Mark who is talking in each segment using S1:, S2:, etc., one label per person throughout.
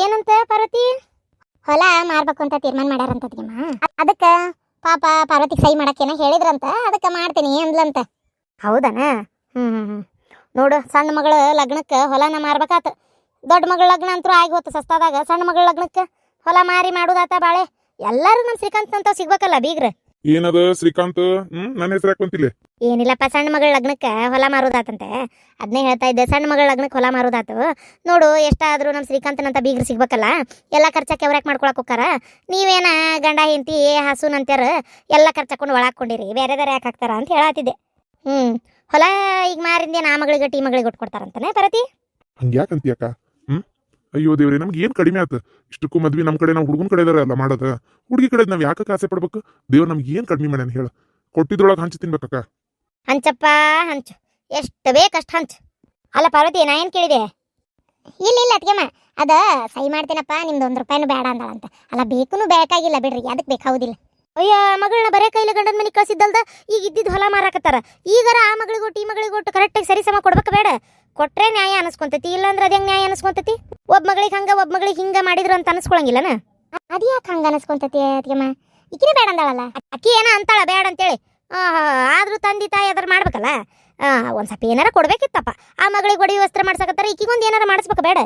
S1: ಏನಂತ ಪಾರ್ವತಿ? ಹೊಲ ಮಾರ್ಬೇಕು ಅಂತ ತೀರ್ಮಾನ ಮಾಡ್ಯಾರಂತದ್ರಿಮ್ಮ ಅದಕ್ಕೆ ಪಾಪ ಪಾರ್ವತಿಗೆ ಸೈ ಮಾಡಕ್ಕೇನ ಹೇಳಿದ್ರಂತ, ಅದಕ್ಕೆ ಮಾಡ್ತೀನಿ ಅಂದ್ಲಂತ. ಹೌದನ? ಹ್ಮ್ ಹ್ಞೂ ಹ್ಞೂ ನೋಡು, ಸಣ್ಣ ಮಗಳ ಲಗ್ನಕ್ಕೆ ಹೊಲನ ಮಾರ್ಬೇಕಾತ. ದೊಡ್ಡ ಮಗಳ ಲಗ್ನ ಅಂತೂ ಆಗಿ ಹೋತು ಸಸ್ತಾದಾಗ. ಸಣ್ಣ ಮಗಳ ಲಗ್ನಕ್ಕೆ ಹೊಲ ಮಾರಿ ಮಾಡುದಾತ ಬಾಳೆ. ಎಲ್ಲರೂ ನಮ್ಮ ಶ್ರೀಕಾಂತ್ ಅಂತ ಸಿಗ್ಬೇಕಲ್ಲ ಬೀಗ್ರ.
S2: ಏನದ ಶ್ರೀಕಾಂತ್? ಹ್ಮ್ ನನ್ನ ಹೆಸರು ಹಾಕೊಂತಿಲ್ಲ
S1: ಏನಿಲ್ಲಪ್ಪ ಸಣ್ಣ ಮಗಳ ಲಗ್ನಕ್ಕೆ ಹೊಲ ಮಾರೋದಾತಂತೆ. ಅದನ್ನೇ ಹೇಳ್ತಾ ಇದ್ದೆ, ಸಣ್ಣ ಮಗಳ ಲಗ್ನಕ್ಕೆ ಹೊಲ ಮಾರೋದಾತು. ನೋಡು, ಎಷ್ಟಾದ್ರೂ ನಮ್ಮ ಶ್ರೀಕಾಂತನಂತ ಬೀಗರು ಸಿಗ್ಬೇಕಲ್ಲ? ಎಲ್ಲ ಖರ್ಚ ಅವ್ರ್ಯಾಕೆ ಮಾಡ್ಕೊಳಕ್ಕೆ ಹೋಕಾರ ನೀವೇನ ಗಂಡ, ಹೆಂಡತಿ, ಹಸು, ನಂತ್ಯಾರ ಎಲ್ಲ ಖರ್ಚಾಕೊಂಡು ಒಳಾಕೊಂಡಿರಿ ಬೇರೆ ಬೇರೆ ಯಾಕೆ ಹಾಕ್ತಾರ ಅಂತ ಹೇಳತ್ತಿದ್ದೆ ಹ್ಞೂ ಹೊಲ ಈಗ ಮಾರಿಂದೇನು ನಾ ಮಗಳಿಗೆ, ಟೀ ಮಗಳಿಗೆ ಕೊಟ್ಕೊಡ್ತಾರಂತಾನೆ ಪರತಿ?
S2: ಹಂಗ್ಯಾಕಂತೀಯಕ್ಕ? ಹ್ಞೂ ಅಯ್ಯೋ ದೇವ್ರಿ, ನಮ್ಗೆ ಏನು ಕಡಿಮೆ ಆತ? ಇಷ್ಟಕ್ಕೂ ಮದ್ವೆ ನಮ್ಮ ಕಡೆ ನಾವು ಹುಡುಗನ ಕಡೆ ಅಲ್ಲ ಮಾಡೋದು. ಹುಡುಗಿ ಕಡೆ ನಾವು ಯಾಕೆ ಆಸೆ ಪಡ್ಬೇಕು? ದೇವ್ರ ನಮ್ಗೆ ಏನು ಕಡಿಮೆ ಮಾಡ್ಯಾನ ಹೇಳ. ಕೊಟ್ಟಿದ್ರೊಳಗೆ ಹಂಚಿ ತಿನ್ಬೇಕಕ್ಕ.
S1: ಹಂಚಪ್ಪ ಹಂಚು. ಎಷ್ಟು ಬೇಕಷ್ಟು ಹಂಚು. ಅಲ್ಲ ಪಾರ್ವತಿ ನಾ ಏನು ಕೇಳಿದೆ? ಇಲ್ಲ ಇಲ್ಲ ಅತ್ಗೆಮ್ಮ ಅದ ಸಹಿ ಮಾಡ್ತೀನಪ್ಪ ನಿಮ್ದು ಒಂದು ರೂಪಾಯಿನೂ ಬೇಡ ಅಂತ ಅಲ್ಲ ಬೇಕೂ ಬೇಕಾಗಿಲ್ಲ ಬಿಡ್ರಿ ಅದಕ್ಕೆ ಬೇಕಾಗುದಿಲ್ಲ ಅಯ್ಯ ಮಗಳನ್ನ ಬರೇ ಕೈಲಿ ಗಂಡನ ಮನೆ ಕಳ್ಸಿದ್ದಲ್ದ? ಈಗ ಇದ್ದಿದ್ದು ಹೊಲ ಮಾರಾಕತ್ತಾರ. ಈಗಾರ ಆ ಮಗಳಿಗೂ ಈ ಮಗಳಿಗೊಟ್ಟು ಕರೆಕ್ಟಾಗಿ ಸರಿ ಸಮ ಕೊಡ್ಬೇಕು ಬೇಡ. ಕೊಟ್ಟರೆ ನ್ಯಾಯ ಅನಿಸ್ಕೊಂತತಿ ಇಲ್ಲಾಂದ್ರೆ ಅದೇ ನ್ಯಾಯ ಅನಿಸ್ಕೊಂತತಿ? ಒಬ್ಬ ಮಗಳಿಗೆ ಹಂಗೆ ಒಬ್ಬ ಮಗಳಿಗೆ ಹಿಂಗೆ ಮಾಡಿದ್ರು ಅಂತ ಅನಿಸ್ಕೊಳಂಗಿಲ್ಲನ? ಅದ್ಯಾಕೆ ಹಂಗೆ ಅನಿಸ್ಕೊಂತತಿ ಅತ್ಗೆಮ್ಮ ಈಕಿನೇ ಬೇಡ ಅಂದಾಳಲ್ಲ? ಅಕ್ಕಿ ಏನೋ ಅಂತಾಳ ಬೇಡ ಅಂತೇಳಿ. ಆದ್ರೂ ತಂದೆ ತಾಯಿ ಅದ್ರ ಮಾಡ್ಬೇಕಲ್ಲ? ಒಂದ್ ಸ್ವಲ್ಪ ಏನಾರ ಕೊಡ್ಬೇಕಿತ್ತಪ್ಪ. ಆ ಮಗಳಿಗೆ ಒಡಿ ವಸ್ತ್ರ ಮಾಡ್ಸಕತ್ತಾರ ಈಕಿಗೊಂದು ಏನಾರ ಮಾಡಿಸ್ಬೇಕ ಬೇಡ.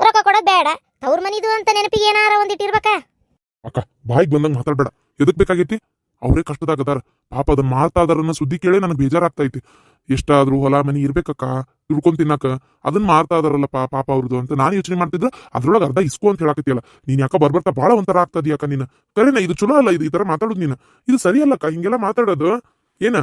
S1: ರೊಕ್ಕ ಕೊಡೋದ್ ಬೇಡ. ತವ್ರ ಮನಿದು ಅಂತ ನೆನಪಿಗೆ ಏನಾರ ಒಂದ್ ಇಟ್ಟಿರ್ಬೇಕ?
S2: ಅಕ್ಕ, ಬಾಯಿಗೆ ಬಂದಂಗ ಮಾತಾಡ್ಬೇಡ. ಎದಕ್ ಬೇಕಾಗೈತಿ? ಅವರೇ ಕಷ್ಟದಾಗ ಪಾಪ ಅದನ್ನ ಮಾಡ್ತಾ ಇದರನ್ನ ಸುದ್ದಿ ಕೇಳಿ ನನಗೆ ಬೇಜಾರಾಗ್ತೈತಿ. ಎಷ್ಟಾದ್ರೂ ಹೊಲ ಮನಿ ಇರ್ಬೇಕಕ್ಕ ತಿಳ್ಕೊಂಡ್ ತಿನ್ನಕ ಅದನ್ನ ಮಾರ್ತಾ ಇದಾರಲ್ಲಪ್ಪ ಪಾಪ ಅವ್ರದ್ದು ಅಂತ ನಾನು ಯೋಚನೆ ಮಾಡ್ತಿದ್ರೆ, ಅದ್ರೊಳಗೆ ಅರ್ಧ ಇಸ್ಕೋ ಅಂತ ಹೇಳಾಕತಿಯಲ್ಲ ನೀನ್ ಯಾಕ ಬರ್ಬರ್ತಾ ಬಾಳ ಒಂಥರ ಯಾಕ ನೀನು. ಕರೆನ, ಇದು ಚಲೋ ಅಲ್ಲ ಇದು, ಈ ತರ ಮಾತಾಡೋದು ನೀನು. ಇದು ಸರಿ ಅಲ್ಲಕ್ಕ ಹಿಂಗೆಲ್ಲ ಮಾತಾಡೋದು. ಏನ?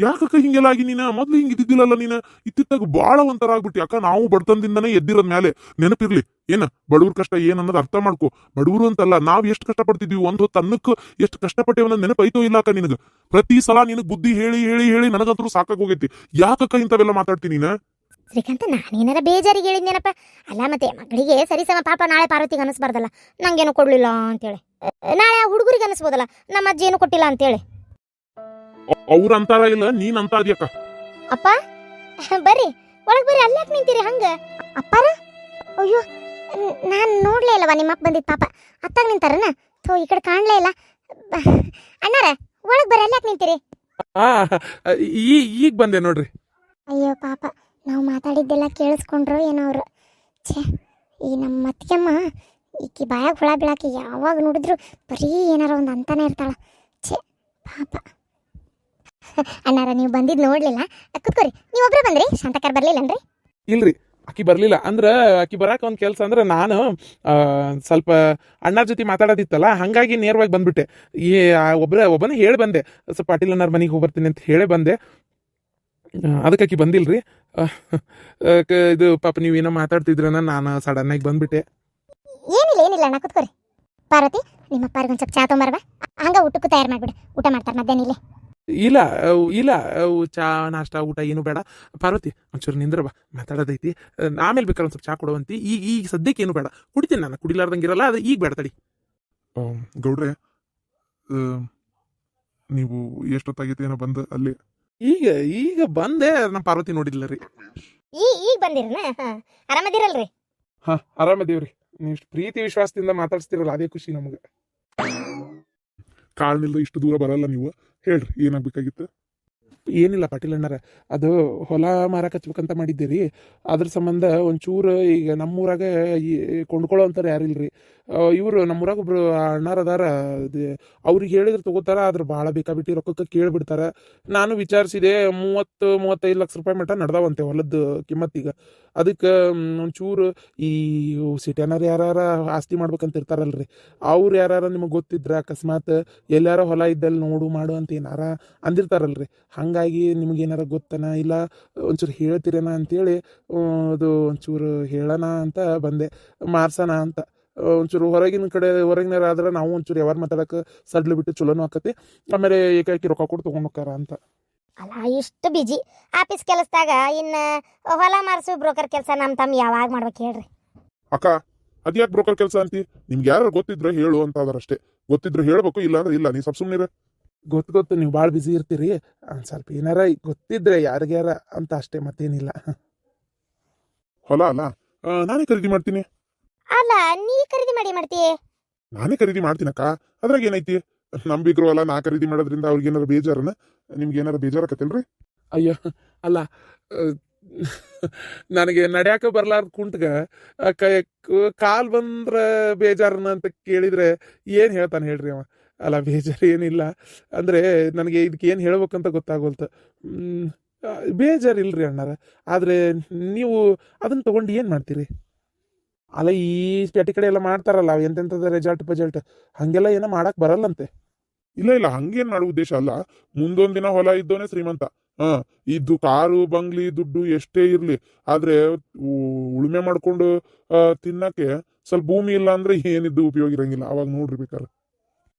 S2: ಯಾಕಕ್ಕ ಹಿಂಗೆಲ್ಲ ಆಗಿ ನೀನ? ಮೊದ್ಲು ಹಿಂಗ್ ಇದ್ದಿದ್ದಿಲ್ಲಲ್ಲ ನೀನ? ಇತ್ತಿತ್ತಾಗ ಬಾಳ ಒಂಥರ ಆಗ್ಬಿಟ್ಟು. ಯಾಕ ನಾವು ಬಡತನದಿಂದನೇ ಎದ್ದಿರೋದ್ ಮೇಲೆ ನೆನಪಿರ್ಲಿ. ಏನ ಬಡವ್ರ ಕಷ್ಟ ಏನ್ ಅನ್ನೋದು ಅರ್ಥ ಮಾಡ್ಕೊ. ಬಡವರು ಅಂತಲ್ಲ ನಾವ್ ಎಷ್ಟು ಕಷ್ಟ ಪಡ್ತಿದ್ವಿ ಹೊತ್ತು ಅನ್ನಕ್ಕೆ ಎಷ್ಟು ಕಷ್ಟಪಟ್ಟೇವ ಅನ್ನೋದ್ ನೆನಪೈತೋ ಇಲ್ಲ ಅಕ್ಕ ನಿನಗ. ಪ್ರತಿ ಸಲ ನಿನಗ್ ಬುದ್ಧಿ ಹೇಳಿ ಹೇಳಿ ಹೇಳಿ ನನಗಂತರೂ ಸಾಕಾಗ ಹೋಗೈತಿ. ಯಾಕಕ್ಕ ಇಂಥವೆಲ್ಲ ಮಾತಾಡ್ತೀನಿ ನೀನ?
S1: ಶ್ರೀಕಾಂತ ನಾನೇನಾರ ಬೇಜಾರಿಗೆ ಹೇಳಿದ್ನೇನಪ್ಪ? ಅಲ್ಲ ಮತ್ತೆ ಮಗಳಿಗೆ ಸರಿ ಸಮ ಪಾಪ ನಾಳೆ ಪಾರ್ವತಿಗೆ ಅನಿಸ್ಬಾರ್ದಲ್ಲ ನಂಗೇನು ಕೊಡ್ಲಿಲ್ಲ ಅಂತೇಳಿ. ನಾಳೆ ಹುಡುಗರಿಗೆ ಅನಿಸ್ಬೋದಲ್ಲ ನಮ್ಮ ಅಜ್ಜಿ ಏನು ಕೊಟ್ಟಿಲ್ಲ ಅಂತೇಳಿ.
S2: ಅವ್ರ ಅಂತಾರ ಇಲ್ಲ ನೀನ್ ಅಂತ ಅದ್ಯಕ್ಕ
S1: ಅಪ್ಪ? ಬರ್ರಿ ಒಳಗ್ ಬರ್ರಿ ಅಲ್ಲಾಕ್ ನಿಂತೀರಿ ಹಂಗ? ಅಪ್ಪಾರ? ಅಯ್ಯೋ ನಾನು ನೋಡ್ಲೇ ಇಲ್ಲವ ನಿಮ್ಮ ಅಪ್ಪ ಬಂದಿದ್ದ ಪಾಪ. ಅತ್ತಾಗ ನಿಂತಾರನ? ಥೋ ಈ ಕಡೆ ಕಾಣ್ಲೇ ಇಲ್ಲ. ಅಣ್ಣಾರ ಒಳಗ್ ಬರ ಅಲ್ಲಾಕ್ ನಿಂತೀರಿ?
S3: ಈ ಈಗ ಬಂದೆ ನೋಡ್ರಿ.
S1: ಅಯ್ಯೋ ಪಾಪ. ನಾವು ಮಾತಾಡಿದ್ದೆಲ್ಲ ಕೇಳಿಸ್ಕೊಂಡ್ರು ಏನೋ ಅವರು. ಛೇ ಈ ನಮ್ಮ ಅತ್ತಿಗೆಮ್ಮ ಈಕಿ ಬಾಯಾಗ ಹುಳ ಬೀಳಾಕಿ ಯಾವಾಗ ನೋಡಿದ್ರು ಬರೀ ಏನಾರ ಒಂದು ಅಂತಾನೆ ಇರ್ತಾಳ. ಛೇ ಪಾಪ. ಅಣ್ಣಾರ ನೀವು ಬಂದಿದ್ದು ನೋಡ್ಲಿಲ್ಲ. ಕುತ್ಕೋರಿ ನೀವು ಬಂದ್ರಿ ಬಂದ್ರಿ? ಶಾಂತಕರ್ ಬರಲಿಲ್ಲನ್ರಿ?
S3: ಇಲ್ರಿ. ಆಕಿ ಬರಲಿಲ್ಲ. ಅಂದ್ರೆ ಆಕಿ ಬರಾಕ ಒಂದು ಕೆಲಸ ಅಂದ್ರೆ ನಾನು ಸ್ವಲ್ಪ ಅಣ್ಣರ ಜೊತೆ ಮಾತಾಡೋದಿತ್ತಲ್ಲ, ಹಂಗಾಗಿ ನೇರವಾಗಿ ಬಂದ್ಬಿಟ್ಟೆ. ಈ ಒಬ್ಬರ ಒಬ್ಬನೇ ಹೇಳಿ ಬಂದೆ. ಸ್ವಲ್ಪ ಪಾಟೀಲ್ ಅನ್ನೋರ ಮನೆಗೆ ಹೋಗಿ ಬರ್ತೀನಿ ಅಂತ ಹೇಳೇ ಬಂದೆ. ಅದಕ್ಕೆ ಆಕಿ ಬಂದಿಲ್ರಿ. ಇದು ಪಾಪ ನೀವೇನೋ ಮಾತಾಡ್ತಿದ್ರನ, ನಾನು ಸಡನ್ ಆಗಿ ಬಂದ್ಬಿಟ್ಟೆ.
S1: ಏನಿಲ್ಲ ಏನಿಲ್ಲ ಅಣ್ಣ ಕುತ್ಕೋರಿ ಪಾರ್ವತಿ, ನಿಮ್ಮ ಅಪ್ಪಾರಿಗೆ ಒಂದು ಸ್ವಲ್ಪ ಚಾ ತೊಂಬರ್ಬಾ ಹಂಗ ಊಟಕ್ಕೂ ತಯಾರು ಮಾಡ್ಬಿಡು. ಊಟ ಮಾಡ್ತಾರೆ ಮಧ್ಯಾಹ್ನ ಇಲ್ಲಿ.
S3: ಇಲ್ಲ ಅವ್ ಇಲ್ಲ ಅವ್ ಚಾ ನಾಷ್ಟ ಊಟ ಏನು ಬೇಡ. ಪಾರ್ವತಿ ಒಂಚೂರು ನಿಂದ್ರ ಬಾ ಮಾತಾಡೋದೈತಿ. ಆಮೇಲೆ ಬೇಕಾದ್ರೆ ಒಂದು ಸ್ವಲ್ಪ ಚಾ ಕೊಡುವಂತಿ. ಈಗ ಈಗ ಸದ್ಯಕ್ಕೆ ಏನು ಬೇಡ. ಕುಡಿತೀನಿ ನಾನು ಕುಡಿಲಾರ್ದಂಗಿರಲ್ಲ ಅದು ಈಗ ಬೇಡ ತಡಿ.
S2: ಗೌಡ್ರೆ ನೀವು ಎಷ್ಟೊತ್ತಾಗೈತಿ ಏನೋ ಬಂದು ಅಲ್ಲಿ?
S3: ಈಗ ಈಗ ಬಂದೆ ನಮ್ಮ ಪಾರ್ವತಿ ನೋಡಿಲ್ಲ ರೀ.
S1: ಈ ಈಗ ಬಂದಿರನ? ಆರಾಮದಿರಲ್ರಿ?
S3: ಹಾ ಆರಾಮದೇವ್ರಿ. ನೀವು ಇಷ್ಟು ಪ್ರೀತಿ ವಿಶ್ವಾಸದಿಂದ ಮಾತಾಡ್ಸ್ತಿರಲ್ಲ ಅದೇ ಖುಷಿ ನಮಗೆ.
S2: ಕಾಳ್ನಿಲ್ದ ಇಷ್ಟು ದೂರ ಬರಲ್ಲ ನೀವು. ಹೇಳ್ರಿ, ಏನಾಗಬೇಕಾಗಿತ್ತು?
S3: ಏನಿಲ್ಲ ಪಾಟೀಲ್ ಅಣ್ಣಾರ, ಅದು ಹೊಲ ಮಾರಕ್ಕೆ ಹಚ್ಬೇಕಂತ ಮಾಡಿದ್ದೀರಿ. ಅದ್ರ ಸಂಬಂಧ ಒಂಚೂರು ಈಗ ನಮ್ಮೂರಾಗ ಈ ಕೊಂಡ್ಕೊಳ್ಳೋ ಅಂತಾರೆ ಯಾರಿಲ್ರಿ? ಇವರು ನಮ್ಮೂರಾಗ ಒಬ್ರು ಅಣ್ಣಾರ ಅದಾರ. ಅದೇ ಅವ್ರಿಗೆ ಹೇಳಿದ್ರೆ ತಗೋತಾರ, ಆದ್ರೆ ಭಾಳ ಬೇಕಾಬಿಟ್ಟು ರೊಕ್ಕಕ್ಕೆ ಕೇಳಿಬಿಡ್ತಾರೆ. ನಾನು ವಿಚಾರಿಸಿದೆ, ಮೂವತ್ತು, ಮೂವತ್ತೈದು ಲಕ್ಷ ರೂಪಾಯಿ ಮಟ್ಟ ನಡ್ದಾವಂತೆ ಹೊಲದ್ದು ಕಿಮ್ಮತ್ತೀಗ. ಅದಕ್ಕೆ ಒಂಚೂರು ಈ ಸಿಟಿಯನ್ನಾರ ಯಾರು ಆಸ್ತಿ ಮಾಡ್ಬೇಕಂತ ಇರ್ತಾರಲ್ರಿ. ಅವ್ರು ಯಾರು ನಿಮಗೆ ಗೊತ್ತಿದ್ರೆ, ಅಕಸ್ಮಾತ್ ಎಲ್ಲಾರ ಹೊಲ ಇದ್ದಲ್ಲಿ ನೋಡು ಮಾಡು ಅಂತ ಏನಾರ ಅಂದಿರ್ತಾರಲ್ರಿ. ಹಾಗಾಗಿ ನಿಮ್ಗೆ ಏನಾರ ಗೊತ್ತನ, ಇಲ್ಲ ಒಂಚೂರು ಹೇಳ್ತೀರೇನ ಅಂತೇಳಿ ಅದು ಒಂಚೂರು ಹೇಳೋಣ ಅಂತ ಬಂದೆ. ಮಾರ್ಸೋಣ ಅಂತ. ಒಂಚೂರು ಹೊರಗಿನ ಕಡೆ ಹೊರಗಿನಾರ ಆದ್ರೆ ನಾವು ಒಂಚೂರು ಯಾವಾಗ ಮಾತಾಡಕ್ಕೆ ಸಡ್ಲು ಬಿಟ್ಟು ಚಲೋನು ಆಕತಿ. ಆಮೇಲೆ ಏಕಾಕಿ ರೊಕ್ಕ ಕೊಟ್ಟು ತೊಗೊಂಡು ಅಂತ.
S1: ಅಲ್ಲ ಇಷ್ಟು ಬಿಜಿ ಆಫೀಸ್ ಕೆಲಸದಾಗ ಇನ್ನು ಹೊಲ ಮಾರಿಸು ಬ್ರೋಕರ್ ಕೆಲಸ ನಮ್ಮ ತಮ್ಮ ಯಾವಾಗ ಮಾಡ್ಬೇಕು ಹೇಳ್ರಿ.
S2: ಅಕ್ಕ ಅದ್ಯಾಕೆ ಬ್ರೋಕರ್ ಕೆಲಸ ಅಂತಿ? ನಿಮ್ಗೆ ಯಾರು ಗೊತ್ತಿದ್ರೆ ಹೇಳು ಅಂತ ಅದರಷ್ಟೇ ಗೊತ್ತಿದ್ರೆ ಹೇಳ್ಬೇಕು ಇಲ್ಲ ಅಂದ್ರೆ ಇಲ್ಲ. ನೀ ಸ್ವಲ್ಪ ಸುಮ್ಮನೆ
S3: ಗೊತ್ತು ಗೊತ್ತು. ನೀವು ಭಾಳ ಬಿಸಿ ಇರ್ತೀರಿ. ಒಂದ್ ಸ್ವಲ್ಪ ಏನಾರ ಗೊತ್ತಿದ್ರೆ ಯಾರಿಗ್ಯಾರ ಅಂತ ಅಷ್ಟೇ ಮತ್ತೇನಿಲ್ಲ.
S2: ಹೊಲ ಅಲ್ಲ? ನಾನೇ ಖರೀದಿ ಮಾಡ್ತೀನಿ.
S1: ಅಲ್ಲ ನೀ ಖರೀದಿ ಮಾಡಿ ಮಾಡ್ತಿ
S2: ನಾನೇ ಖರೀದಿ ಮಾಡ್ತೀನಕ್ಕ. ಅದ್ರಾಗ ಏನೈತಿ? ನಂಬಿಕ್ರು ಅಲ್ಲ ನಾ ಖರೀದಿ ಮಾಡೋದ್ರಿಂದ ಅವ್ರಿಗೆ ಏನಾರ ಬೇಜಾರನ? ನಿಮ್ಗೆ ಏನಾರ ಕತ್ತಲ್ರಿ
S3: ಅಯ್ಯೋ ಅಲ್ಲ ನನಗೆ ನಡ್ಯಾಕ ಬರ್ಲಾರ್ದ ಕುಂಟ್ಗ ಕೈ ಕಾಲ್ ಬಂದ್ರ ಬೇಜಾರನ ಅಂತ ಕೇಳಿದ್ರೆ ಏನು ಹೇಳ್ತಾನೆ ಹೇಳ್ರಿ ಅವ? ಅಲ್ಲ ಬೇಜಾರು ಏನಿಲ್ಲ. ಅಂದ್ರೆ ನನಗೆ ಇದಕ್ಕೆ ಏನ್ ಹೇಳ್ಬೇಕಂತ ಗೊತ್ತಾಗೋಲ್ತ. ಬೇಜಾರಿಲ್ರಿ ಅಣ್ಣಾರ. ಆದ್ರೆ ನೀವು ಅದನ್ನ ತಗೊಂಡು ಏನು ಮಾಡ್ತೀರಿ? ಅಲ್ಲ ಈ ಪೇಟೆ ಕಡೆ ಎಲ್ಲ ಮಾಡ್ತಾರಲ್ಲ ಎಂತೆಂಥದ್ದು ರೆಜಲ್ಟ್ ಬಜಲ್ಟ್ ಹಂಗೆಲ್ಲ ಏನೋ ಮಾಡಕ್ ಬರಲ್ಲಂತೆ.
S2: ಇಲ್ಲ ಇಲ್ಲ ಹಂಗೇನು ಮಾಡೋ ಉದ್ದೇಶ ಅಲ್ಲ. ಮುಂದೊಂದು ದಿನ ಹೊಲ ಇದ್ದೋನೆ ಶ್ರೀಮಂತ. ಹ ಇದ್ದು ಕಾರು ಬಂಗ್ಲಿ ದುಡ್ಡು ಎಷ್ಟೇ ಇರ್ಲಿ ಆದ್ರೆ ಉಳುಮೆ ಮಾಡ್ಕೊಂಡು ತಿನ್ನಕ್ಕೆ ಸ್ವಲ್ಪ ಭೂಮಿ ಇಲ್ಲ ಅಂದ್ರೆ ಏನಿದ್ದು ಉಪಯೋಗ ಇರಂಗಿಲ್ಲ. ಅವಾಗ ನೋಡ್ರಿ ಬೇಕಾದ್ರೆ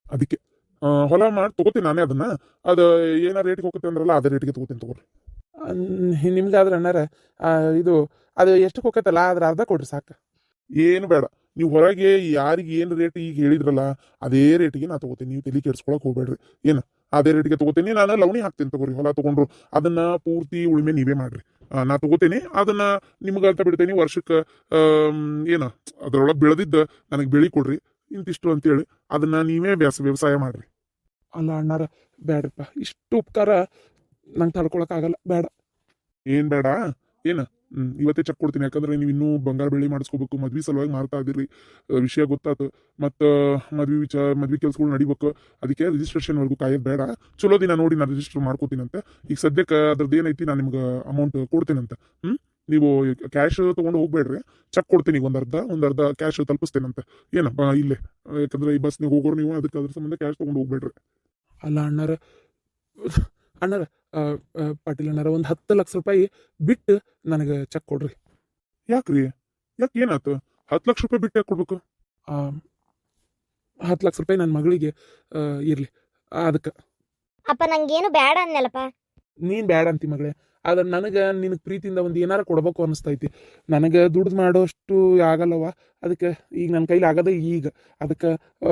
S2: ಅದಕ್ಕೆ ಹೊಲ ಮಾಡಿ ತಗೋತೀನಿ ನಾನೇ ಅದನ್ನ. ಅದು ಏನ ರೇಟ್ಗೆ ಹೋಗುತ್ತೆ ಅಂದ್ರಲ್ಲ ಅದೇ ರೇಟ್ಗೆ ತಗೋತೀನಿ ತಗೋರಿ.
S3: ನಿಮ್ದಾದ್ರೆ ನಿಮ್ಗಾದ್ರೆ ಅಣ್ಣಾರ ಇದು ಅದು ಎಷ್ಟು ಹೋಗತ್ತಲ್ಲ ಆದ್ರೆ ಅರ್ಧ ಕೊಡ್ರಿ ಸಾಕು.
S2: ಏನು ಬೇಡ. ನೀವು ಹೊರಗೆ ಯಾರಿಗೆ ಏನು ರೇಟ್ ಈಗ ಹೇಳಿದ್ರಲ್ಲ ಅದೇ ರೇಟಿಗೆ ನಾ ತಗೋತೀನಿ. ನೀವು ತಲೆ ಕೆಡ್ಸ್ಕೊಳಕ್ ಹೋಗ್ಬೇಡ್ರಿ. ಏನು? ಅದೇ ರೇಟಿಗೆ ತಗೋತೀನಿ. ನಾನು ಲವಣಿ ಹಾಕ್ತೀನಿ ತಗೋರಿ ಹೊಲ ತಗೊಂಡ್ರು. ಅದನ್ನ ಪೂರ್ತಿ ಉಳುಮೆ ನೀವೇ ಮಾಡ್ರಿ. ನಾ ತಗೋತೀನಿ. ಅದನ್ನ ನಿಮ್ಗೆ ಅಂತ ಬಿಡ್ತೀನಿ. ವರ್ಷಕ್ಕೆ ಏನು? ಅದರೊಳಗೆ ಬೆಳೆದಿದ್ದ ನನಗೆ ಬೆಳಿ ಕೊಡ್ರಿ. ಇಂತಿಷ್ಟು ಅಂತೇಳಿ ಅದನ್ನ ನೀವೇ ವ್ಯಾಸ ವ್ಯವಸಾಯ ಮಾಡ್ರಿ.
S3: ಅಲ್ಲ ಅಣ್ಣಾರ ಬೇಡ್ರಪ್ಪ ಇಷ್ಟು ಉಪಕಾರ ನಂಗೆ ತಡ್ಕೊಳಕ್ಕಾಗಲ್ಲ ಬೇಡ
S2: ಏನ್ ಬೇಡ? ಏನ? ಇವತ್ತೇ ಚೆಕ್ ಕೊಡ್ತೀನಿ. ಯಾಕಂದ್ರೆ ನೀವು ಇನ್ನೂ ಬಂಗಾರ ಬೆಳ್ಳಿ ಮಾಡಿಸ್ಕೋಬೇಕು. ಮದ್ವಿ ಸಲುವಾಗಿ ಮಾರ್ತಾ ಇದ್ದೀರಿ. ವಿಷಯ ಗೊತ್ತಾತು. ಮತ್ತು ಮದ್ವಿ ವಿಚಾರ, ಮದ್ವಿ ಕೆಲಸಗಳು ನಡಿಬೇಕು. ಅದಕ್ಕೆ ರಿಜಿಸ್ಟ್ರೇಷನ್ ವರ್ಗು ಕಾಯೋದು ಬೇಡ. ಚಲೋ ದಿನ ನೋಡಿ ನಾನು ರಿಜಿಸ್ಟರ್ ಮಾಡ್ಕೋತೀನಂತೆ. ಈಗ ಸದ್ಯಕ್ಕೆ ಅದ್ರದ್ದು ಏನೈತಿ, ನಾನು ನಿಮ್ಗೆ ಅಮೌಂಟ್ ಕೊಡ್ತೀನಂತೆ. ಹ್ಮ್, ನೀವು ಕ್ಯಾಶ್ ತೊಗೊಂಡು ಹೋಗ್ಬೇಡ್ರಿ. ಚೆಕ್ ಕೊಡ್ತೀನಿ ಒಂದು ಅರ್ಧ ಒಂದು ಅರ್ಧ ಕ್ಯಾಶ್ ತಲುಪಿಸ್ತೇನಂತೆ. ಏನಪ್ಪ, ಇಲ್ಲೇ. ಯಾಕಂದ್ರೆ ಈ ಬಸ್ ನೀವು ಹೋಗೋರು ನೀವು, ಅದಕ್ಕೆ ಅದ್ರ ಸಂಬಂಧ ಕ್ಯಾಶ್ ತೊಗೊಂಡು ಹೋಗ್ಬೇಡ್ರಿ.
S3: ಅಲ್ಲ ಅಣ್ಣಾರ ಅಣ್ಣಾರ ಪಾಟೀಲ್ ಅಣ್ಣಾರ ಒಂದು ಹತ್ತು ಲಕ್ಷ ರೂಪಾಯಿ ಬಿಟ್ಟು ನನಗೆ ಚೆಕ್ ಕೊಡ್ರಿ.
S2: ಯಾಕ್ರಿ? ಯಾಕೆ ಏನಾಯ್ತು? ಹತ್ತು ಲಕ್ಷ ರೂಪಾಯಿ ಬಿಟ್ಟು ಯಾಕೆ ಕೊಡ್ಬೇಕು?
S3: ಆ, ಹತ್ತು ಲಕ್ಷ ರೂಪಾಯಿ ನನ್ನ ಮಗಳಿಗೆ ಇರಲಿ. ಅದಕ್ಕೆ.
S1: ಅಪ್ಪ ನಂಗೇನು ಬೇಡ ಅನ್ನಲ್ಲಪ್ಪ
S3: ನೀನು ಬ್ಯಾಡ ಅಂತಿ ಮಗಳೇ. ಆದ್ರೆ ನನಗೆ ನಿನ್ನ ಪ್ರೀತಿಯಿಂದ ಒಂದು ಏನಾರು ಕೊಡ್ಬೇಕು ಅನಿಸ್ತೈತಿ ನನಗೆ ದುಡ್ದು ಮಾಡೋಷ್ಟು ಆಗಲ್ಲವ ಅದಕ್ಕೆ ಈಗ ನನ್ನ ಕೈಲಿ ಆಗದ ಈಗ. ಅದಕ್ಕೆ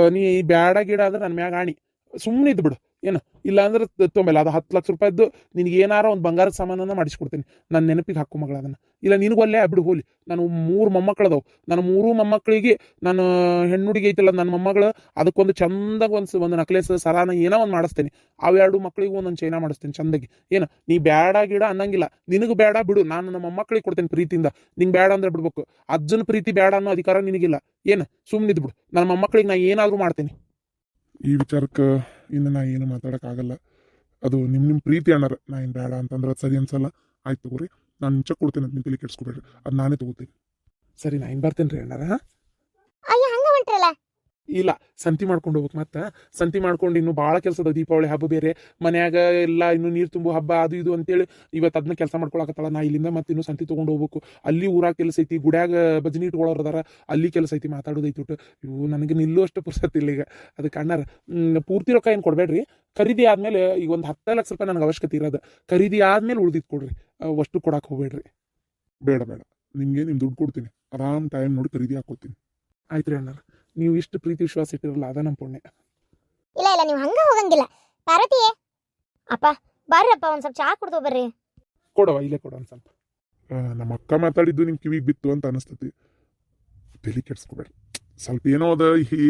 S3: ನೀ ಬ್ಯಾಡ ಗಿಡ ಆದ್ರೆ ನನ್ನ ಮ್ಯಾಗ ಆಣಿ. ಸುಮ್ಮನೆ ಇದ್ದು ಬಿಡು ಏನು? ಇಲ್ಲ ಅಂದ್ರೆ ತೊಂಬೆಲ್ಲ ಅದು ಹತ್ತು ಲಕ್ಷ ರೂಪಾಯಿದ್ದು ನಿನಗೆ ಏನಾರ ಒಂದು ಬಂಗಾರದ ಸಾಮಾನನ್ನು ಮಾಡಿಸ್ಕೊಡ್ತೀನಿ. ನನ್ನ ನೆನಪಿಗೆ ಹಾಕು ಮಗಳ ಅದನ್ನು. ಇಲ್ಲ ನಿನಗೊಲ್ಲೇ ಬಿಡು ಹೋಲಿ. ನಾನು ಮೂರು ಮೊಮ್ಮಕ್ಕಳದವು. ನನ್ನ ಮೂರು ಮೊಮ್ಮಕ್ಕಳಿಗೆ ನಾನು ಹೆಣ್ಣುಡಿಗೆ ಐತಲ್ಲ ನನ್ನ ಮೊಮ್ಮಗಳು, ಅದಕ್ಕೊಂದು ಚಂದಾಗ ಒಂದು ಒಂದು ನಕ್ಲೇಸ್ ಸರಾನ ಏನೋ ಒಂದು ಮಾಡಿಸ್ತೇನೆ. ಅವೆರಡು ಮಕ್ಕಳಿಗೂ ಒಂದೊಂದು ಚೈನಾ ಮಾಡಿಸ್ತೇನೆ ಚಂದಗೆ. ಏನು? ನೀ ಬೇಡ ಗಿಡ ಅನ್ನಂಗಿಲ್ಲ. ನಿನಗೆ ಬೇಡ ಬಿಡು. ನಾನು ನನ್ನ ಮೊಮ್ಮಕ್ಕಳಿಗೆ ಕೊಡ್ತೇನೆ ಪ್ರೀತಿಯಿಂದ. ನಿಂಗೆ ಬೇಡ ಅಂದ್ರೆ ಬಿಡ್ಬೇಕು. ಅಜ್ಜನ ಪ್ರೀತಿ ಬೇಡ ಅನ್ನೋ ಅಧಿಕಾರ ನಿನಗಿಲ್ಲ. ಏನು? ಸುಮ್ಮನಿದ್ಬಿಡು ನನ್ನ ಮೊಮ್ಮಕ್ಕಳಿಗೆ ನಾ ಏನಾದರೂ ಮಾಡ್ತೇನೆ.
S2: ಈ ವಿಚಾರಕ್ಕೆ ಇನ್ನು ನಾ ಏನು ಮಾತಾಡೋಕ್ಕಾಗಲ್ಲ. ಅದು ನಿಮ್ಮ ನಿಮ್ಮ ಪ್ರೀತಿ ಅಣ್ಣಾರ. ನಾ ಏನು ಬೇಡ ಅಂತಂದ್ರೆ ಅದು ಸರಿ ಅನ್ಸಲ್ಲ. ಆಯ್ತು ತಗೋರಿ. ನಾನು ಚೆಕ್ ಕೊಡ್ತೇನೆ ಅಂತ ತಲೆ ಕೆಡ್ಸ್ಕೊಬೇಡ್ರಿ. ಅದು ನಾನೇ ತಗೋತೀನಿ.
S3: ಸರಿ ನಾ ಇನ್ನು ಬರ್ತೇನೆ ರೀ ಅಣ್ಣಾರ?
S1: ಅಯ್ಯ, ಹಂಗೆ ಹೊಂಟ್ರಲ್ಲ?
S3: ಇಲ್ಲ ಸಂತಿ ಮಾಡ್ಕೊಂಡು ಹೋಗ್ಬೇಕು ಮತ್ತೆ. ಸಂತಿ ಮಾಡ್ಕೊಂಡು ಇನ್ನು ಭಾಳ ಅದ ದೀಪಾವಳಿ ಹಬ್ಬ ಬೇರೆ. ಮನ್ಯಾಗ ಎಲ್ಲ ಇನ್ನು ನೀರು ತುಂಬು ಹಬ್ಬ ಅದು ಇದು ಅಂತೇಳಿ ಇವತ್ತು ಅದನ್ನ ಕೆಲಸ ಮಾಡ್ಕೊಳಕತ್ತಳ ನಾ ಇಲ್ಲಿಂದ ಮತ್ತೆ ಇನ್ನು ಸಂತಿ ತೊಗೊಂಡು ಹೋಗ್ಬೇಕು. ಅಲ್ಲಿ ಊರಾಗ ಕೆಲಸ ಐತಿ ಗುಡ್ಯಾಗ ಭಜನಿ ಇಟ್ಕೊಳ್ಳೋರು ಅದಾರ ಅಲ್ಲಿ ಕೆಲಸ ಐತಿ ಮಾತಾಡೋದೈತಿ ಬಿಟ್ಟು ಇವು ನನಗೆ ನಿಲ್ಲುವಷ್ಟು ಪುರ್ಸತ್ತಿಲ್ಲ ಈಗ. ಅದಕ್ಕೆ ಅಣ್ಣಾರ ಪೂರ್ತಿ ರೊಕ್ಕ ಏನು ಕೊಡಬೇಡ್ರಿ? ಖರೀದಿ ಆದ್ಮೇಲೆ ಈಗ ಒಂದು ಹತ್ತು ಲಕ್ಷ ರೂಪಾಯಿ ನನಗೆ ಅವಶ್ಯಕತೆ ಇರೋದು. ಖರೀದಿ ಆದ್ಮೇಲೆ ಉಳ್ದಿದ್ದು ಕೊಡ್ರಿ. ಅಷ್ಟು ಕೊಡಕ್ಕೆ ಹೋಗ್ಬೇಡ್ರಿ.
S2: ಬೇಡ ಬೇಡ. ನಿಮಗೆ ನಿಮ್ಮ ದುಡ್ಡು ಕೊಡ್ತೀನಿ. ಆರಾಮ್ ಟೈಮ್ ನೋಡಿ ಖರೀದಿ ಹಾಕೋತೀನಿ.
S3: ಆಯ್ತು ರೀ ಅಣ್ಣಾರ. ನೀವು ಇಷ್ಟು ಪ್ರೀತಿ ವಿಶ್ವಾಸ ಇಟ್ಟಿರಲ್ಲ ಅದ ನಮ್ಮ ಪುಣ್ಯ.
S1: ಇಲ್ಲ ಇಲ್ಲ ನೀವು ಹಂಗ ಹೋಗಂಗಿಲ್ಲ. ಪಾರ್ವತಿಯೇ ಅಪ್ಪ ಬಾರ್ರಪ್ಪ ಒಂದ್ ಸ್ವಲ್ಪ ಚಾ ಕುಡ್ದು ಬರ್ರಿ
S3: ಕೊಡವ ಇಲ್ಲೇ ಕೊಡ ಒಂದ್ ಸ್ವಲ್ಪ.
S2: ನಮ್ಮ ಅಕ್ಕ ಮಾತಾಡಿದ್ದು ನಿಮ್ಮ ಕಿವಿಗೆ ಬಿತ್ತು ಅಂತ ಅನಿಸ್ತತಿ. ತಲೆ ಕೆಡ್ಸ್ಕೊಬೇಡ. ಸ್ವಲ್ಪ ಏನೋ ಅದ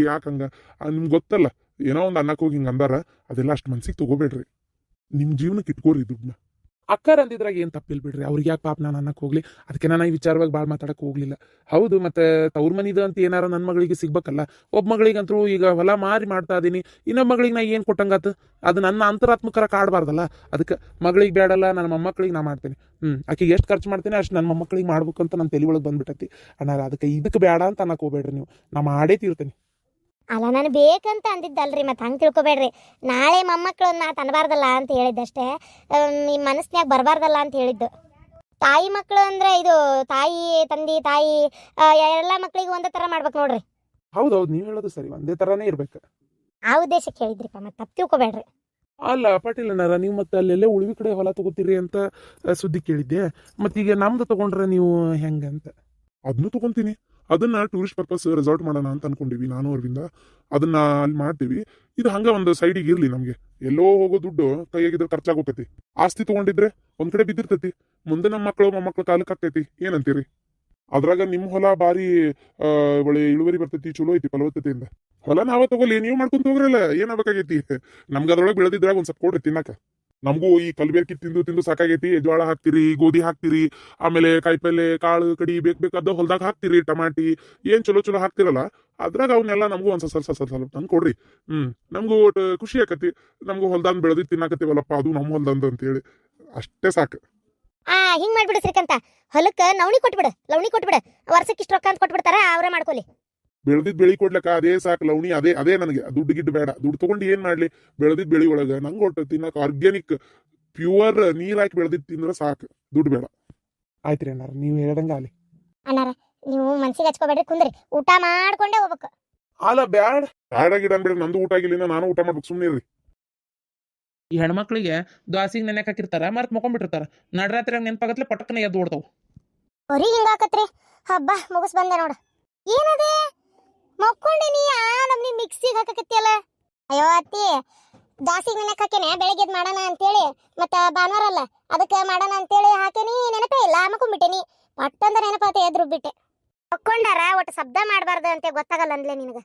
S2: ಯಾಕೆ ಹಂಗ ನಿಮ್ಗೆ ಗೊತ್ತಲ್ಲ ಏನೋ ಒಂದು ಅನ್ನಕ್ಕೆ ಹೋಗಿ ಹಿಂಗೆ ಅಂದಾರ ಅದೆಲ್ಲ ಅಷ್ಟು ಮನ್ಸಿಗೆ ತಗೋಬೇಡ್ರಿ. ನಿಮ್ಮ ಜೀವನಕ್ಕೆ ಇಟ್ಕೋರಿ ದುಡ್ಡನ್ನ
S3: ಅಕ್ಕರ್ ಅಂದಿದ್ರಾಗ ಏನು ತಪ್ಪಿಲ್ ಬಿಡ್ರಿ. ಅವ್ರಿಗೆ ಯಾಕೆ ಪಾಪ ನಾನು ಅನ್ನಕ್ಕೆ ಹೋಗ್ಲಿ? ಅದಕ್ಕೆ ನಾನು ಈ ವಿಚಾರವಾಗಿ ಭಾಳ ಮಾತಾಡಕ್ಕೆ ಹೋಗ್ಲಿಲ್ಲ. ಹೌದು, ಮತ್ತೆ ತವ್ರ ಮನಿದು ಅಂತ ಏನಾರ ನನ್ನ ಮಗಳಿಗೆ ಸಿಗ್ಬೇಕಲ್ಲ? ಒಬ್ಬ ಮಗಳಿಗಂತೂ ಈಗ ಹೊಲ ಮಾರಿ ಮಾಡ್ತಾ ಇದೀನಿ. ಇನ್ನೊಬ್ಬ ಮಗಳಿಗೆ ನಾ ಏನು ಕೊಟ್ಟಂಗಾತು? ಅದು ನನ್ನ ಅಂತರಾತ್ಮಕರ ಕಾಡಬಾರ್ದಲ್ಲ? ಅದಕ್ಕೆ ಮಗಳಿಗೆ ಬೇಡಲ್ಲ ನನ್ನ ಮೊಮ್ಮಕ್ಕಳಿಗೆ ನಾ ಮಾಡ್ತೀನಿ. ಹ್ಮ್, ಆಕೆಗೆ ಎಷ್ಟು ಖರ್ಚು ಮಾಡ್ತೀನಿ ಅಷ್ಟು ನನ್ನ ಮೊಮ್ಮಕ್ಕಳಿಗೆ ಮಾಡ್ಬೇಕು ಅಂತ ನನ್ನ ತಲೆ ಒಳಗೆ ಬಂದ್ಬಿಟ್ಟತಿ ಅಣ್ಣ ಅದಕ್ಕೆ ಇದಕ್ಕೆ ಬೇಡ ಅಂತ ಅನ್ನಕ್ಕೆ ಹೋಗ್ಬೇಡ್ರಿ ನೀವು. ನಾ ಮಾಡೇ ತೀರ್ತೀನಿ.
S1: ಅಲ್ಲ ನಾನು ಬೇಕಂತ ಅಂದಿದ್ದಲ್ರಿ ಮತ್ತೆ ಹಂಗೆ ತಿಳ್ಕೊಬೇಡ್ರಿ. ನಾಳೆ ಮೊಮ್ಮಕ್ಳು ಒಂದು ಮಾತು ಅನ್ಬಾರ್ದಲ್ಲ ಅಂತ ಹೇಳಿದ್ದಷ್ಟೇ. ನಿಮ್ಮ ಮನಸ್ಸಿನಾಗ ಬರಬಾರ್ದಲ್ಲ ಅಂತ ಹೇಳಿದ್ದು. ತಾಯಿ ಮಕ್ಕಳು ಅಂದ್ರೆ ಇದು ತಾಯಿ ತಂದೆ ತಾಯಿ ಎಲ್ಲ ಮಕ್ಳಿಗೆ ಒಂದೇ ಥರ ಮಾಡ್ಬೇಕು ನೋಡ್ರಿ.
S3: ಹೌದು ಹೌದು ನೀವು ಹೇಳೋದು ಸರಿ ಒಂದೇ ಥರನೇ ಇರ್ಬೇಕು.
S1: ಆ ಉದ್ದೇಶಕ್ಕೆ ಹೇಳಿದ್ರಿಪ್ಪ ಮತ್ತೆ ತಪ್ಪು ತಿಳ್ಕೊಬೇಡ್ರಿ.
S3: ಅಲ್ಲ ಪಾಟೀಲ್ ಅಣ್ಣಾರ ನೀವು ಮತ್ತೆ ಅಲ್ಲೆಲ್ಲೇ ಉಳಿವಿ ಕಡೆ ಹೊಲ ತಗೋತೀರಿ ಅಂತ ಸುದ್ದಿ ಕೇಳಿದ್ದೆ. ಮತ್ತೀಗ ನಮ್ದು ತಗೊಂಡ್ರೆ ನೀವು ಹೆಂಗಂತ?
S2: ಅದನ್ನು ತಗೊಂತೀನಿ. ಅದನ್ನ ಟೂರಿಸ್ಟ್ ಪರ್ಪಸ್ ರೆಸಾರ್ಟ್ ಮಾಡೋಣ ಅಂತ ಅನ್ಕೊಂಡಿವಿ ನಾನು ಅವ್ರಿಂದ ಅದನ್ನ ಅಲ್ಲಿ ಮಾಡ್ತೀವಿ. ಇದು ಹಂಗ ಒಂದು ಸೈಡಿಗೆ ಇರ್ಲಿ ನಮ್ಗೆ. ಎಲ್ಲೋ ಹೋಗೋ ದುಡ್ಡು ಕೈಯಾಗಿದ್ರೆ ಖರ್ಚಾಗೋಕತಿ. ಆಸ್ತಿ ತಗೊಂಡಿದ್ರೆ ಒಂದ್ ಕಡೆ ಬಿದ್ದಿರ್ತೈತಿ. ಮುಂದೆ ನಮ್ಮ ಮಕ್ಕಳು ಮೊಮ್ಮಕ್ಕಳು ಕಾಲಕ್ಕೆ ಏನಂತೀರಿ? ಅದ್ರಾಗ ನಿಮ್ ಹೊಲ ಬಾರಿ ಒಳ್ಳೆ ಇಳುವರಿ ಬರ್ತೈತಿ, ಚಲೋ ಐತಿ ಫಲವತ್ತತೆಯಿಂದ. ಹೊಲ ನಾವ ತಗೋಲಿ ನೀವು ಮಾಡ್ಕೊಂತ ಹೋಗ್ರಲ್ಲ ಏನಾಗಬೇಕಾಗೈತಿ ನಮ್ಗೆ ಅದ್ರೊಳಗೆ ಬೆಳೆದಿದ್ರಾಗ ಒಂದ್ ಸ್ವಲ್ಪ ಕೊಡ್ರಿ ತಿನ್ನಕ ನಮಗೂ ಈ ಕಲ್ಬೇರ್ಕಿ ತಿಂದು ತಿಂದು ಸಾಕಾಗೈತಿ. ಜೋಳ ಹಾಕ್ತಿರಿ, ಗೋಧಿ ಹಾಕ್ತಿರಿ, ಆಮೇಲೆ ಕಾಯಿಪಲ್ಲೆ, ಕಾಳು, ಕಡಿ ಬೇಕು ಬೇಕಾದ ಹೊಲ್ದಾಗ ಹಾಕ್ತಿರಿ, ಟಮಾಟಿ, ಏನ್ ಚಲೋ ಚಲೋ ಹಾಕ್ತಿರಲ್ಲ, ಅದ್ರಾಗ ಅವನ್ನೆಲ್ಲ ನಮಗೂ ಒಂದ್ ಸ್ವಲ್ಪ ಸ್ವಲ್ಪ ಸ್ವಲ್ಪ ತಂದು ಕೊಡ್ರಿ. ಹ್ಮ್, ನಮಗೂ ಒಟ್ಟು ಖುಷಿ ಆಕತಿ. ನಮಗೂ ಹೊಲ್ದಾನ್ ಬೆಳೆದಿ ತಿನ್ನಾಕತ್ತೀವಲ್ಲಪ್ಪ, ಅದು ನಮ್ಮ ಹೊಲ್ದಂದು ಅಂತೇಳಿ. ಅಷ್ಟೇ ಸಾಕು.
S1: ಆ, ಹಿಂಗ್ ಮಾಡ್ಬಿಡು ಶ್ರೀಕಂತ. ಹೊಲಕ್ಕೆ ನವಣಿ ಕೊಟ್ಬಿಡು, ಲವಣಿ ಕೊಟ್ಬಿಡು. ವರ್ಷಕ್ಕೆ ಇಷ್ಟು ರೊಕ್ಕ ಅಂತ ಕೊಟ್ಬಿಡ್ತಾರ, ಅವರೇ ಮಾಡ್ಕೊಲಿ.
S2: ಬೆಳೆದಿದ್ ಬೆಳಿ ಕೊಡ್ಲಕ್ಕ ಅದೇ ಸಾಕು ಲವಣಿ ಅದೇ ಅದೇ ನನಗೆ. ದುಡ್ಡು ಗಿಡ್ಡು ಬೇಡ. ದುಡ್ಡು ತಗೊಂಡು ಏನ್ ಮಾಡ್ಲಿ? ಬೆಳೆದಿದ್ ಬೆಳಿ ಒಳಗ ನಂಗೆ ಒಟ್ಟು ತಿನ್ನಕ ಆರ್ಗ್ಯಾನಿಕ್ ಪ್ಯೂರ್ ನೀರ್ ಹಾಕಿ ಬೆಳೆದಿದ್ ತಿಂದ್ರೆ ಸಾಕು. ದುಡ್ಡು ಬೇಡ.
S3: ಆಯ್ತ್ರಿ ಅಣ್ಣಾರ ನೀವು ಹೇಳ್ದಂಗ ಅಲ್ಲಿ
S1: ಅಣ್ಣಾರ ನೀವು ಮನ್ಸಿಗೆ ಹಚ್ಕೋಬೇಡ್ರಿ ಕುಂದ್ರಿ. ಊಟ ಮಾಡ್ಕೊಂಡೇ ಹೋಗ್ಬೇಕು.
S3: ಅಲ್ಲ ಬ್ಯಾಡ.
S2: ಬ್ಯಾಡ ಗಿಡ ಅನ್ಬೇಡ ನಂದು ಊಟ ಆಗಿಲ್ಲ ನಾನು ಊಟ ಮಾಡ್ಬೇಕು ಸುಮ್ಮನೆ ಇರ್ರಿ.
S3: ಈ ಹೆಣ್ಮಕ್ಳಿಗೆ ದ್ವಾಸಿಗೆ ನೆನೆಕ್ ಹಾಕಿರ್ತಾರ ಮರ್ತ್ ಮಕ್ಕೊಂಡ್ಬಿಟ್ಟಿರ್ತಾರ ನಡ್ರಾತ್ರಿ ನೆನಪಾಗತ್ಲೆ ಪಟಕ್ನ ಎದ್ದು ಓಡ್ತಾವ
S1: ಬರೀ ಹಿಂಗಾಕತ್ರಿ ಹಬ್ಬ ಮುಗಿಸ್ ಬಂದೆ ನೋಡು. ಏನದೆ? ಮಕ್ಕೊಂಡಿನಿ ಆ ನಮ್ನಿ ಮಿಕ್ಸಿಗೆ ಹಾಕಕತ್ತಿಯಲ್ಲ? ಅಯ್ಯೋ ಅತ್ತಿ ದಾಸಿಗೆ ನೆನಕ್ ಹಾಕೇನೆ, ಬೆಳಗ್ಗೆ ಮಾಡೋಣ ಅಂತೇಳಿ. ಮತ್ತ ಭಾನುವಾರ ಅಲ್ಲ, ಅದಕ್ಕೆ ಮಾಡೋಣ ಅಂತೇಳಿ ಹಾಕೇನಿ, ನೆನಪೇ ಇಲ್ಲ ಮಕ್ಕೊಂಬಿಟ್ಟೇನಿ ಪಟ್ಟಂದ ನೆನಪಾತ ಎದ್ರು ಬಿಟ್ಟೆ ಮಕ್ಕೊಂಡಾರ ಒಟ್ಟು ಶಬ್ದ ಮಾಡಬಾರ್ದು ಅಂತ ಗೊತ್ತಾಗಲ್ಲ ಅಂದ್ಲೆ ನಿನಗ.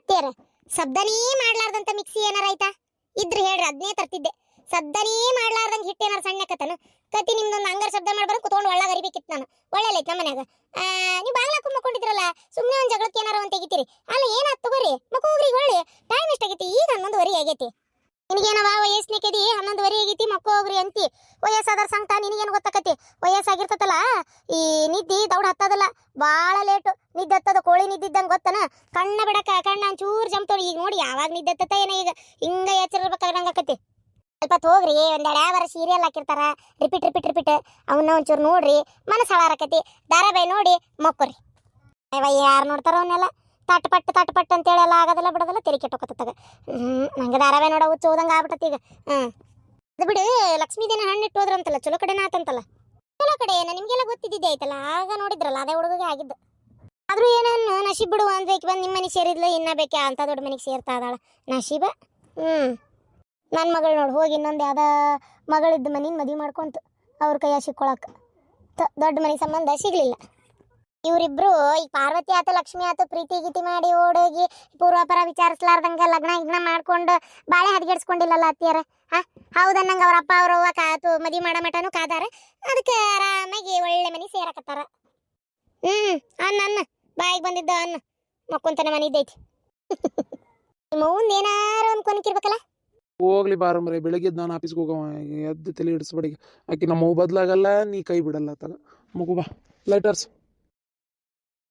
S1: ಅತ್ತಿಯರ ಶಬ್ದನೇ ಮಾಡ್ಲಾರ್ದಂತ ಮಿಕ್ಸಿ ಏನಾರ ಆಯ್ತಾ? ಇದ್ರೆ ಹೇಳ್ರಿ ಅದನ್ನೇ ತರ್ತಿದ್ದೆ. ಶಬ್ದನೇ ಮಾಡ್ಲಾರ್ದಂಗೆ ಹಿಟ್ಟು ಏನಾರ ಸಣ್ಣಕತ್ತನ ಕತಿ ನಿಮ್ದೊಂದು ಹಂಗಾರ ಶಬ್ದ ಮಾಡ್ಬಾರ ಕುತ್ಕೊಂಡು ಒಳ್ಳೆ ಅರಿಬೇಕಿತ್ತು ನಾನು. ಒಳ್ಳೆಲೈತ್ ನಮ್ಮ ಮನ್ಯಾಗ. ನೀವು ಬಾಗ್ಲ ಮಕ್ಕೊಂಡಿದ್ರಲ್ಲ ಸುಮ್ಮನೆ ಒಂದು ಜಗಳಕ್ಕೆ ಏನಾರ ಒಂದು ತೆಗಿತೀರಿ. ಅಲ್ಲ, ಏನಾತ್ ತಗೋರಿ? ಮಕ್ಕೋಗ್ರಿ ಒಳ್ಳೆ. ಟೈಮ್ ಎಷ್ಟಾಗೈತಿ? ಈಗ ಹನ್ನೊಂದುವರೆ ಆಗೈತಿ. ನಿನಗೇನವ ವಯಸ್ಸಿನಕದಿ? ಹನ್ನೊಂದುವರೆ ಆಗೈತಿ ಮಕ್ಕೋ ಹೋಗ್ರಿ ಅಂತಿ. ವಯಸ್ಸಾದ್ರ ಸಂಕಟ ನಿನಗೇನು ಗೊತ್ತಾಕತಿ ವಯಸ್ಸಾಗಿರ್ತತಲ್ಲ, ಈ ನಿದ್ದಿ ದೌಡ್ ಹತ್ತದಲ್ಲ ಭಾಳ ಲೇಟು. ನಿದ್ದೆ ಹತ್ತದ, ಕೋಳಿ ನಿದ್ದಿದ್ದಂಗೆ ಗೊತ್ತನ? ಕಣ್ಣ ಬಿಡಕ ಕಣ್ಣ ಒಂಚೂರು ಜಂಪ್ತವ್ರಿ ಈಗ ನೋಡಿ, ಯಾವಾಗ ನಿದ್ದೆ ಹತ್ತತ ಏನೋ ಈಗ. ಹಿಂಗ ಎಚ್ಚರಿರ್ಬೇಕಾಗ್ರಂಗ ಆಕತಿ ಸ್ವಲ್ಪ ಹೋಗ್ರಿ ಒಂದೆರಡು ಯಾವ ಸೀರಿಯಲ್ ಹಾಕಿರ್ತಾರ. ರಿಪೀಟ್ ರಿಪೀಟ್ ರಿಪೀಟ್ ಅವನ್ನ ಒಂಚೂರು ನೋಡ್ರಿ, ಮನಸ್ಸು ಹಾಳಾರಕತಿ ಧಾರಾವಾಹಿ ನೋಡಿ ಮಕ್ಕೋರಿ. ಅಯ್ಯ ಯಾರು ನೋಡ್ತಾರ ಅವನ್ನೆಲ್ಲ ತಟ್ ಪಟ್ಟು ತಟ್ ಪಟ್ಟು ಅಂತೇಳಿ ಎಲ್ಲ ಆಗೋದಿಲ್ಲ, ಬಿಡೋದಿಲ್ಲ ತೆರಿ ಕೆಟ್ಟೋಕತ್ತಗ ಹ್ಞೂ ನಂಗೆ ಧಾರಾವಾಹಿ ನೋಡೋ ಹುಚ್ಚು ಹೋದಂಗೆ ಆಗ್ಬಿಟ್ಟತಿ ಈಗ. ಹ್ಞೂ ಅದು ಬಿಡಿ, ಲಕ್ಷ್ಮೀ ದಿನ ಹಣ್ಣು ಇಟ್ಟು ಹೋದ್ರಂತಲ್ಲ ಚಲೋ ಕಡೆ ಆತಂತಲ್ಲ. ಚಲೋ ಕಡೆ ಏನ? ನಿಮಗೆಲ್ಲ ಗೊತ್ತಿದ್ದಿದ್ದೆ ಆಯ್ತಲ್ಲ? ಆಗ ನೋಡಿದ್ರಲ್ಲ, ಅದೇ ಹುಡುಗಗೆ ಆಗಿದ್ದು. ಆದ್ರೂ ಏನನ್ನು ನಶೀಬ್ ಬಿಡು ಅಂದ್ರೆ ಬಂದು ನಿಮ್ಮ ಮನೆ ಸೇರಿದ್ಲು, ಇನ್ನ ಬೇಕೆ ಅಂತ ದೊಡ್ಡ ಮನೆಗೆ ಸೇರ್ತಾ ಇದಾಳ ನಶೀಬ. ಹ್ಞೂ ನನ್ನ ಮಗಳು ನೋಡಿ, ಹೋಗಿ ಇನ್ನೊಂದು ಯಾವ್ದ ಮಗಳಿದ್ದ ಮನೇನ ಮದುವೆ ಮಾಡ್ಕೊಂತು ಅವ್ರ ಕೈಯಾಗ ಸಿಕ್ಕೊಳಕ್ಕೆ ದೊಡ್ಡ ಮನೆ ಸಂಬಂಧ ಸಿಗ್ಲಿಲ್ಲ. ಇವರಿಬ್ರು ಈ ಪಾರ್ವತಿ ಆತ, ಲಕ್ಷ್ಮಿ ಆತ ಪ್ರೀತಿ ಗೀತಿ ಮಾಡಿ ಓಡೋಗಿ ಪೂರ್ವಾಪರ ವಿಚಾರಿಸ್ಲಾರ್ದಂಗೆ ಲಗ್ನ ಗಿಗ್ನ ಮಾಡ್ಕೊಂಡು ಬಾಳೆ ಹದಗೆಡ್ಸ್ಕೊಂಡಿಲ್ಲಲ್ಲ ಅತ್ತಿಯರ. ಹಾ? ಹೌದನ್ನಂಗ ಅವ್ರ ಅಪ್ಪ, ಅವ್ರ ಅವ್ವ ಕಾತು ಮದುವೆ ಮಾಡೋ ಮಟನು ಕಾದಾರ. ಅದಕ್ಕೆ ಆರಾಮಾಗಿ ಒಳ್ಳೆ ಮನೆ ಸೇರಕತ್ತಾರ. ಹ್ಞೂ ಅನ್ನ ಅನ್ನ. ಬಾಯಿಗೆ ಬಂದಿದ್ದ ಅನ್ನ. ಮಕ್ಕೊಂತನ ಮನೆ ಇದ್ದೈತಿ ನಿಮ್ಮ ಅನ್ಕೊಂಡಿರ್ಬೇಕಲ್ಲ
S3: ಹೋಗ್ಲಿ ಬಾರಮ್ರೆ ಬೆಳಗ್ಗೆ ನಾನು ಆಫೀಸ್ಗೆ ಹೋಗವ, ಎದ್ದು ತಲೆ ಹಿಡಿಸ್ಬೇಡಿ ಆಕೆ ನಮ್ಮ ಬದ್ಲಾಗಲ್ಲ, ನೀ ಕೈ ಬಿಡಲ್ಲ ತಗ. ಮಗು ಬಾ ಲೈಟರ್ಸ್